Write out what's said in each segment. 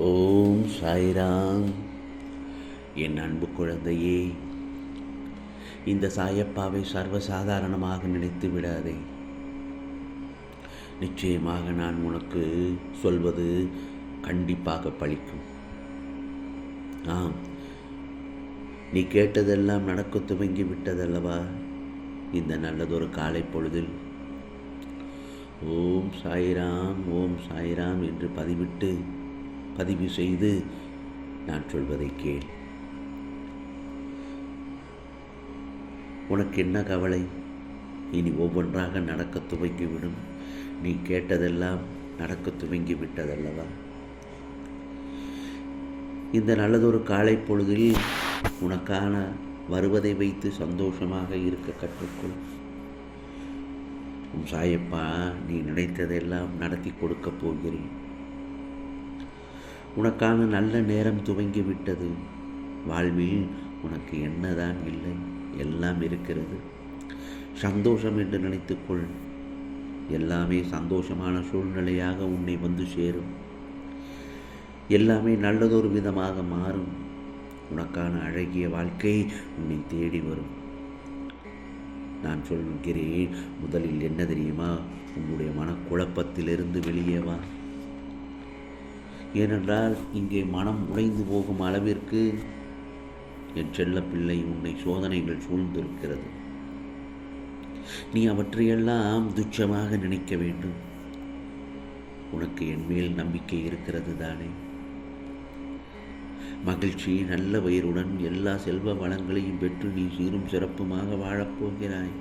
ஓம் சாய்ராம். என் அன்பு குழந்தையே இந்த சாயப்பாவை சர்வசாதாரணமாக நினைத்து விடாதே. நிச்சயமாக நான் உனக்கு சொல்வது கண்டிப்பாக பழிக்கும். ஆம் நீ கேட்டதெல்லாம் நடக்க துவங்கி விட்டதல்லவா? இந்த நல்லதொரு காலை பொழுதில். ஓம் சாய்ராம் ஓம் சாய்ராம் என்று பதிவிட்டு பதிவு செய்து நான் சொல்வதை கேள். உனக்கு என்ன கவலை? இனி ஒவ்வொன்றாக நடக்க துவங்கிவிடும். நீ கேட்டதெல்லாம் நடக்க துவங்கி விட்டதல்லவா? இந்த நல்லதொரு காலை பொழுதில் உனக்கான வருவதை வைத்து சந்தோஷமாக இருக்க கற்றுக்கொள். உன் சாயப்பா நீ நினைத்ததெல்லாம் நடத்தி கொடுக்கப் போகிறேன். உனக்கான நல்ல நேரம் துவங்கி விட்டது. வாழ்வில் உனக்கு என்னதான் இல்லை எல்லாம் இருக்கிறது. சந்தோஷம் என்று நினைத்துக்கொள். எல்லாமே சந்தோஷமான சூழ்நிலையாக உன்னை வந்து சேரும். எல்லாமே நல்லதொரு விதமாக மாறும். உனக்கான அழகிய வாழ்க்கை உன்னை தேடி வரும். நான் சொல்கிறேன் முதலில் என்ன தெரியுமா? உன்னுடைய மனக்குழப்பத்திலிருந்து வெளியே வா. ஏனென்றால் இங்கே மனம் உடைந்து போகும் அளவிற்கு என் செல்ல பிள்ளை உன்னை சோதனைகள் சூழ்ந்திருக்கிறது. நீ அவற்றையெல்லாம் துச்சமாக நினைக்க வேண்டும். உனக்கு என் மேல் நம்பிக்கை இருக்கிறது தானே. மகிழ்ச்சி நல்ல வயிறுடன் எல்லா செல்வ வளங்களையும் பெற்று நீ சீரும் சிறப்புமாக வாழப்போகிறாய்.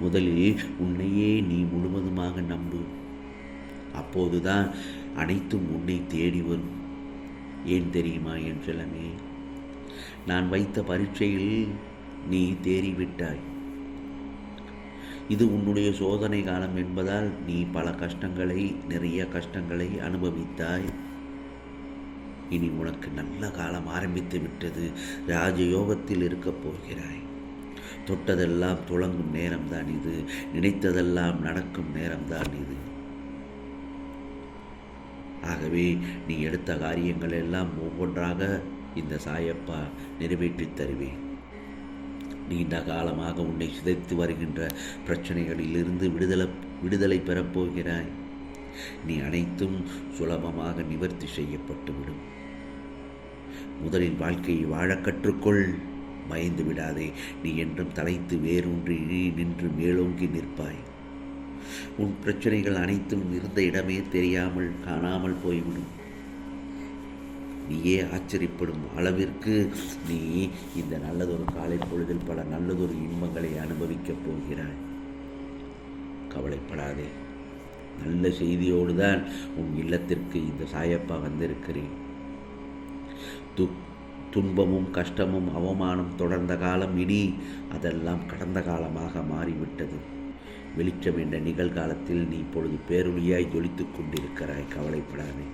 முதலில் உன்னையே நீ முழுவதுமாக நம்பு. அப்போதுதான் அனைத்தும் உன்னை தேடி வரும். ஏன் தெரியுமா என் செல்லமே? நான் வைத்த பரீட்சையில் நீ தேறிவிட்டாய். இது உன்னுடைய சோதனை காலம் என்பதால் நீ பல கஷ்டங்களை நிறைய கஷ்டங்களை அனுபவித்தாய். இனி உனக்கு நல்ல காலம் ஆரம்பித்து விட்டது. ராஜயோகத்தில் இருக்கப் போகிறாய். தொட்டதெல்லாம் துளங்கும் நேரம்தான் இது. நினைத்ததெல்லாம் நடக்கும் நேரம்தான் இது. ஆகவே நீ எடுத்த காரியங்கள் எல்லாம் ஒவ்வொன்றாக இந்த சாயப்பா நிறைவேற்றித் தருவேன். நீண்ட காலமாக உன்னை சிதைத்து வருகின்ற பிரச்சனைகளிலிருந்து விடுதலை விடுதலை பெறப்போகிறாய் நீ அனைத்தும் சுலபமாக நிவர்த்தி செய்யப்பட்டுவிடும் முதலில் வாழ்க்கையை வாழ கற்றுக்கொள். பயந்து விடாதே நீ என்றும் தலைத்து வேரூன்றி நின்று மேலோங்கி நிற்பாய். உன் பிரச்சனைகள் அனைத்தும் இருந்த இடமே தெரியாமல் காணாமல் போய்விடும். நீயே ஆச்சரியப்படும் அளவிற்கு நீ இந்த நல்லதொரு காலை பொழுதில் பல நல்லதொரு இன்பங்களை அனுபவிக்கப் போகிறாய். கவலைப்படாதே. நல்ல செய்தியோடு தான் உன் இல்லத்திற்கு இந்த சாயப்பா வந்திருக்கிறேன். து துன்பமும் கஷ்டமும் அவமானம் தொடர்ந்த காலம் இனி அதெல்லாம் கடந்த காலமாக மாறிவிட்டது. வெளிச்சம் என்ற நிகழ்காலத்தில் நீ இப்பொழுது பேரொழியாய் ஜொலித்துக் கொண்டிருக்கிறாய் கவலைப்படாதே.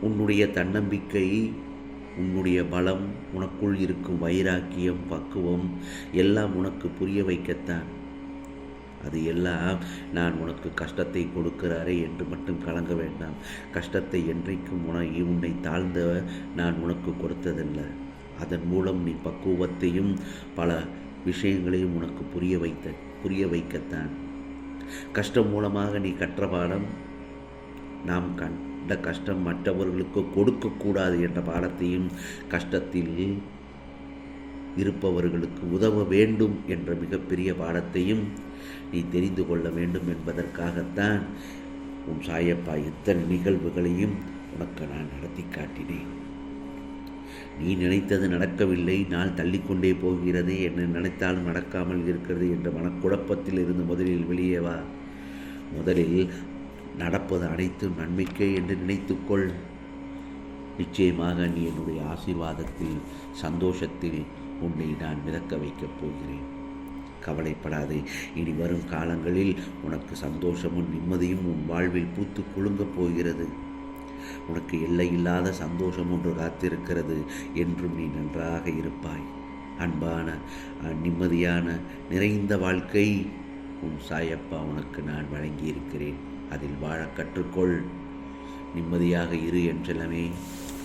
உன்னுடைய தன்னம்பிக்கை உன்னுடைய பலம் உனக்குள் இருக்கும் வைராக்கியம் பக்குவம் எல்லாம் உனக்கு புரிய வைக்கத்தான். அது எல்லாம் நான் உனக்கு கஷ்டத்தை கொடுக்கிறாரே என்று மட்டும் கலங்க வேண்டாம். கஷ்டத்தை என்றைக்கும் உன உன்னை தாழ்ந்த நான் உனக்கு கொடுத்ததில்லை. அதன் மூலம் நீ பக்குவத்தையும் பல விஷயங்களையும் உனக்கு புரிய வைத்த புரிய வைக்கத்தான். கஷ்டம் மூலமாக நீ கற்ற பாடம் நாம் கண்ட கஷ்டம் மற்றவர்களுக்கு கொடுக்கக்கூடாது என்ற பாடத்தையும் கஷ்டத்தில் இருப்பவர்களுக்கு உதவ வேண்டும் என்ற மிகப்பெரிய பாடத்தையும் நீ தெரிந்து கொள்ள வேண்டும் என்பதற்காகத்தான் உன் சாயப்பா இத்தனை நிகழ்வுகளையும் உனக்கு நான் நடத்தி காட்டினேன். நீ நினைத்தது நடக்கவில்லை நாள் தள்ளிக்கொண்டே போகிறது என்ன நினைத்தாலும் நடக்காமல் இருக்கிறது என்ற மனக்குழப்பத்தில் இருந்து முதலில் வெளியே வா. முதலில் நடப்பது அனைத்தும் நன்மைக்கே என்று நினைத்துக்கொள். நிச்சயமாக நீ என்னுடைய ஆசீர்வாதத்தில் சந்தோஷத்தில் உன்னை நான் மிதக்க வைக்கப் போகிறேன். கவலைப்படாதே இனி வரும் காலங்களில் உனக்கு சந்தோஷமும் நிம்மதியும் உன் வாழ்வில் பூத்து குலுங்கப் போகிறது. உனக்கு எல்லையில்லாத சந்தோஷம் ஒன்று காத்திருக்கிறது என்றும் நீ நன்றாக இருப்பாய். அன்பான நிம்மதியான நிறைந்த வாழ்க்கை உன் சாயப்பா உனக்கு நான் வழங்கியிருக்கிறேன். அதில் வாழ கற்றுக்கொள். நிம்மதியாக இரு என்றெல்லாமே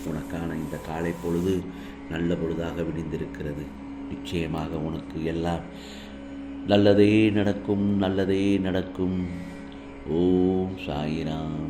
உனக்கான இந்த காலை பொழுது நல்ல பொழுதாக விடிந்திருக்கிறது. நிச்சயமாக உனக்கு எல்லாம் நல்லதே நடக்கும் நல்லதே நடக்கும். ஓம் சாயிராம்.